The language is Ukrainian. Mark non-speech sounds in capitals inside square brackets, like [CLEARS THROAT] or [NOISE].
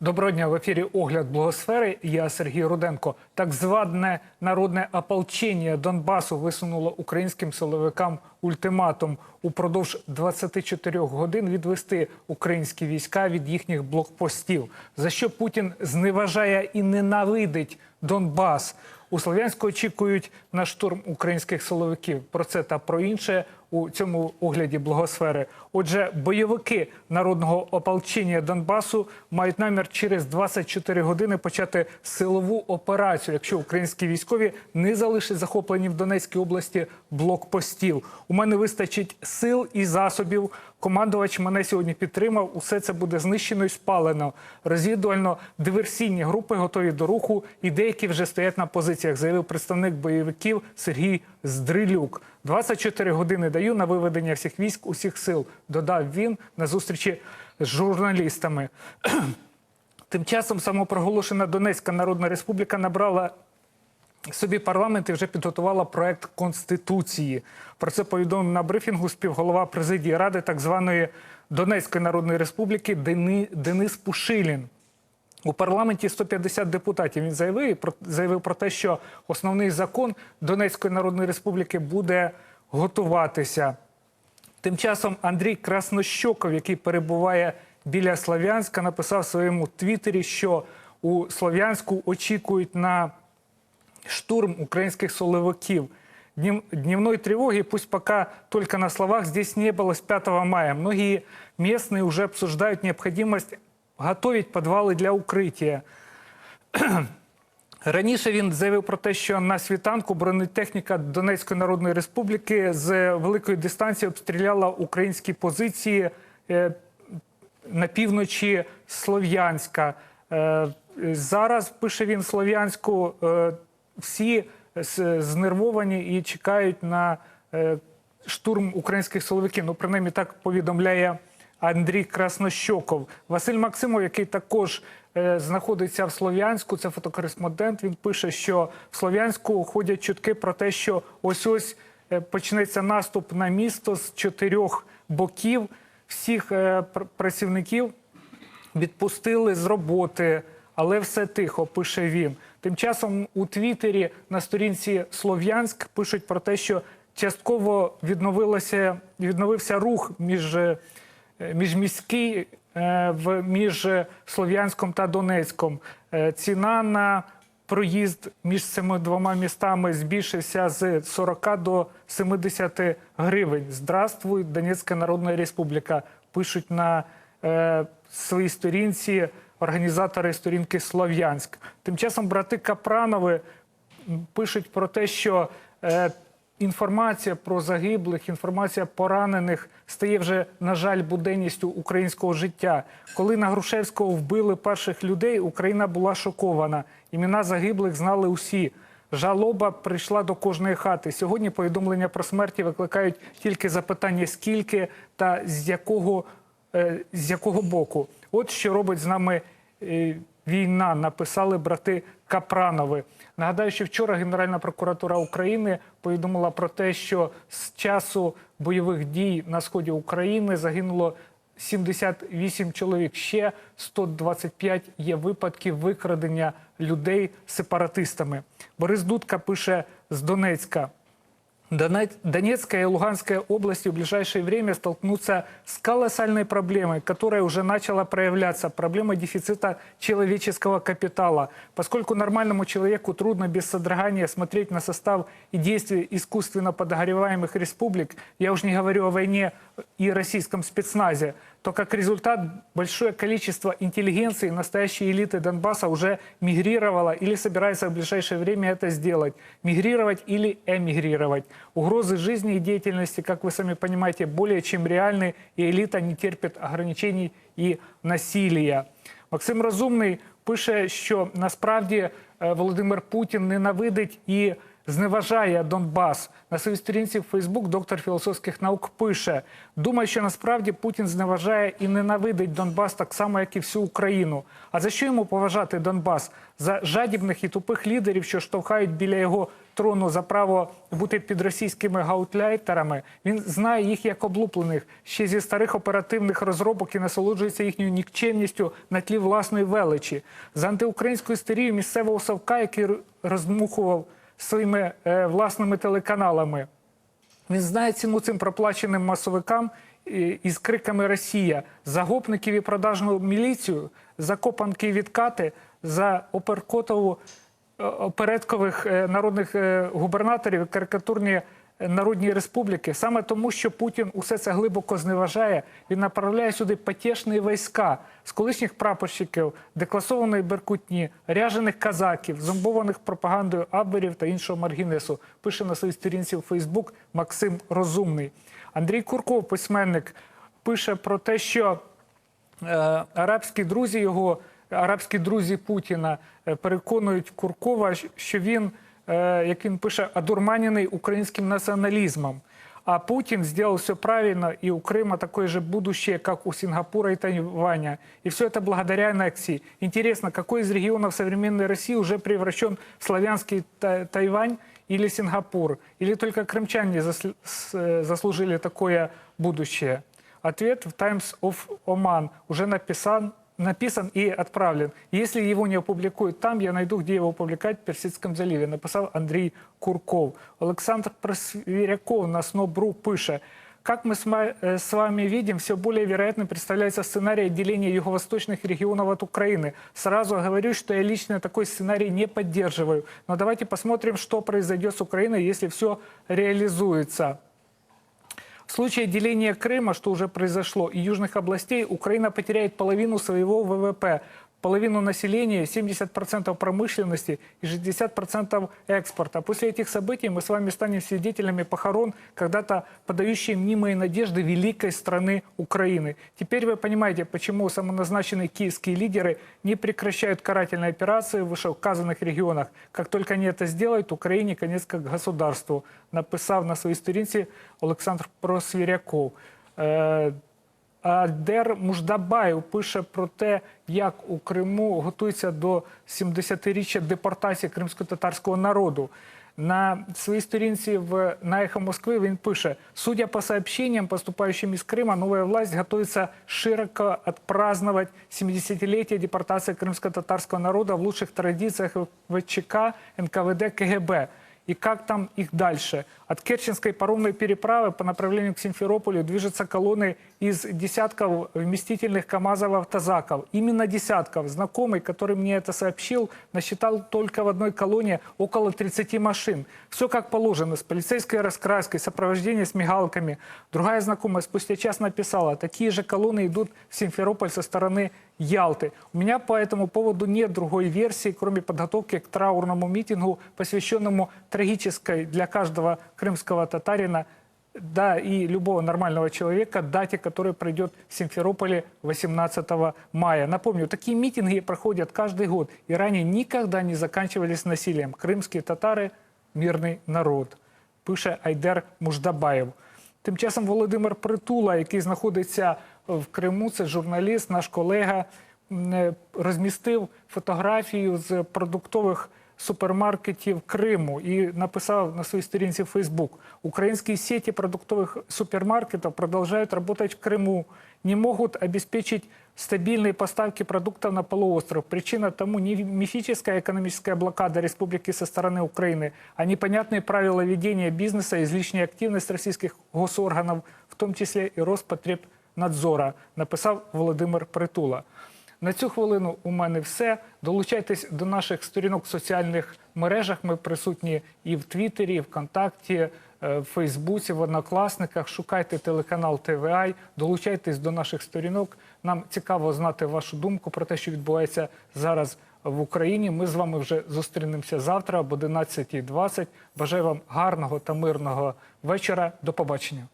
Доброго дня в ефірі Огляд Благосфери. Я Сергій Руденко. Так зване народне ополчення Донбасу висунуло українським силовикам ультиматум упродовж 24 годин відвести українські війська від їхніх блокпостів. За що Путін зневажає і ненавидить Донбас. У Слов'янську очікують на штурм українських силовиків. Про це та про інше у цьому огляді благосфери. Отже, бойовики народного ополчення Донбасу мають намір через 24 години почати силову операцію, якщо українські військові не залишать захоплені в Донецькій області блокпостів. У мене вистачить сил і засобів. Командувач мене сьогодні підтримав. Усе це буде знищено і спалено. Розвідувально-диверсійні групи готові до руху, і деякі вже стоять на позиціях, заявив представник бойовиків Сергій Здрилюк. 24 години даю на виведення всіх військ, усіх сил. Додав він на зустрічі з журналістами. [CLEARS THROAT] Тим часом самопроголошена Донецька Народна Республіка набрала собі парламент і вже підготувала проект конституції. Про це повідомив на брифінгу співголова президії ради так званої Донецької Народної Республіки Дени- Денис Пушилін. У парламенті 150 депутатів. Він заявив про заявив про те, що основний закон Донецької Народної Республіки буде готуватися. Тим часом Андрій Краснощоков, який перебуває біля Слов'янська, написав в своєму твіттері, що у Слов'янську очікують на штурм украинских соловиків. Днев, дневной тревоги, пусть пока только на словах, здесь не было с 5 мая. Многие местные уже обсуждают необходимость готовить подвалы для укриття. Раніше він заявив про те, що на світанку бронетехніка Донецької Народної Республіки з великої дистанції обстріляла українські позиції е, на півночі Слов'янська. Е, Зараз пише він Слов'янську. е, Всі знервовані і чекають на штурм українських силовиків. Ну, принаймні так повідомляє Андрій Краснощоков. Василь Максимов, який також е, знаходиться в Слов'янську, це фотокореспондент. Він пише, що в Слов'янську ходять чутки про те, що ось ось е, почнеться наступ на місто з чотирьох боків. Всіх е, пр- працівників відпустили з роботи, але все тихо, пише він. Тим часом у Твіттері на сторінці Слов'янськ пишуть про те, що частково відновилося, відновився рух між, міжміський е, між е, Слов'янськом та Донецьком. Е, Ціна на проїзд між цими двома містами збільшився з 40 до 70 гривень. Здравствуй, Донецька Народна Республіка. Пишуть на е, своїй сторінці організатори сторінки Слов'янськ. Тим часом брати Капранови пишуть про те, що е, інформація про загиблих, інформація поранених стає вже, на жаль, буденністю українського життя. Коли на Грушевського вбили перших людей, Україна була шокована. Імена загиблих знали усі. Жалоба прийшла до кожної хати. Сьогодні повідомлення про смерті викликають тільки запитання, скільки та з якого, е, з якого боку. От що робить з нами е, війна, написали брати Капранови. Нагадаю, що вчора Генеральна прокуратура України повідомила про те, що з часу бойових дій на сході України загинуло 78 чоловік. Ще 125 є випадків викрадення людей сепаратистами. Борис Дудка пише з Донецька. Донец- Донецкая и Луганская области в ближайшее время столкнутся с колоссальной проблемой, которая уже начала проявляться. Проблема дефицита человеческого капитала. Поскольку нормальному человеку трудно без содрогания смотреть на состав и действия искусственно подогреваемых республик, я уж не говорю о войне и российском спецназе, то как результат большое количество интеллигенции, настоящей элиты Донбасса уже мигрировало или собирается в ближайшее время это сделать. Мигрировать или эмигрировать. Угрозы жизни и деятельности, как вы сами понимаете, более чем реальны, и элита не терпит ограничений и насилия. Максим Розумний пише, що насправді е, Володимир Путін ненавидить і зневажає Донбас. На своїй сторінці в Фейсбук доктор філософських наук пише: думаю, що насправді Путін зневажає і ненавидить Донбас так само, як і всю Україну. А за що йому поважати Донбас? За жадібних і тупих лідерів, що штовхають біля його трону за право бути під російськими гаутляйтерами. Він знає їх як облуплених ще зі старих оперативних розробок і насолоджується їхньою нікчемністю на тлі власної величі. За антиукраїнську істерію місцевого совка, який р- роздмухував своїми е, власними телеканалами. Він знає ціну цим проплаченим масовикам із криками Росія за гопників і продажну міліцію, за копанки і відкати, за оперкотову е, опередкових е, народних е, губернаторів карикатурні народні республіки. Саме тому, що Путін усе це глибоко зневажає, він направляє сюди потішні війська з колишніх прапорщиків, декласованої беркутні, ряжених казаків, зомбованих пропагандою аберів та іншого маргінесу. Пише на своїй сторінці в Фейсбук Максим Розумний. Андрій Курков, письменник, пише про те, що е, арабські друзі його, арабські друзі Путіна е, переконують Куркова, що він, як він пише, одурманений українським націоналізмом. А Путин сделал все правильно, и у Крыма такое же будущее, как у Сингапура и Тайваня. И все это благодаря аннексии. Интересно, какой из регионов современной России уже превращен в славянский Та- Тайвань или Сингапур? Или только крымчане засл- с- э, заслужили такое будущее? Ответ в Times of Oman уже написан, написан и отправлен. Если его не опубликуют там, я найду, где его публиковать в Персидском заливе, написал Андрей Курков. Олександр Просвіряков на Снобру пише, как мы с ма- э, с вами видим, все более вероятным представляется сценарий отделения юго-восточных регионов от Украины. Сразу говорю, что я лично такой сценарий не поддерживаю. Но давайте посмотрим, что произойдет с Украиной, если все реализуется. В случае деления Крыма, что уже произошло, и южных областей, Украина потеряет половину своего ВВП, половину населения, 70% промышленности и 60% экспорта. После этих событий мы с вами станем свидетелями похорон, когда-то подающие мнимые надежды великой страны Украины. Теперь вы понимаете, почему самоназначенные киевские лидеры не прекращают карательные операции в вышеуказанных регионах. Как только они это сделают, Украине конец как государству, написав на своїй сторінці Олександр Просвіряков. Е, Адер Муждабаєв пише про те, як у Криму готується до 70-річчя депортації кримсько-татарського народу. На своей сторінці в на «Эхо Москвы» він пише, судя по сообщениям, поступающим из Крыма, новая власть готовится широко отпраздновать 70-летие депортации крымско-татарского народа в лучших традициях ВЧК, НКВД, КГБ. И как там их дальше? От Керченской паромной переправы по направлению к Симферополю движутся колонны из десятков вместительных КАМАЗов-автозаков. Именно десятков. Знакомый, который мне это сообщил, насчитал только в одной колонне около 30 машин. Все как положено, с полицейской раскраской, сопровождение с мигалками. Другая знакомая спустя час написала, такие же колонны идут в Симферополь со стороны Ялты. У меня по этому поводу нет другой версии, кроме подготовки к траурному митингу, посвященному трагической для каждого крымского татарина, да и любого нормального человека, дате, которая пройдет в Симферополе 18 мая. Напомню, такие митинги проходят каждый год и ранее никогда не заканчивались насилием. Крымские татары – мирный народ, пише Айдер Муждабаєв. Тим часом Володимир Притула, який знаходиться в Криму, це журналіст, наш колега, м, е, розмістив фотографію з продуктових супермаркетів Криму і написав на своїй сторінці в Фейсбук. Українські сети продуктових супермаркетов продолжают работать в Крыму, не могут обеспечить стабильные поставки продуктов на полуостров. Причина тому не мифическая экономическая блокада республики со стороны Украины, а непонятные правила ведения бизнеса, излишняя активность российских госорганов, в том числе и Роспотребнадзора, написав Володимир Притула. На цю хвилину у мене все. Долучайтесь до наших сторінок в соціальних мережах. Ми присутні і в Твіттері, і ВКонтакті, е, в Фейсбуці, в Однокласниках. Шукайте телеканал ТВАЙ, долучайтесь до наших сторінок. Нам цікаво знати вашу думку про те, що відбувається зараз в Україні. Ми з вами вже зустрінемося завтра об 11.20. Бажаю вам гарного та мирного вечора. До побачення.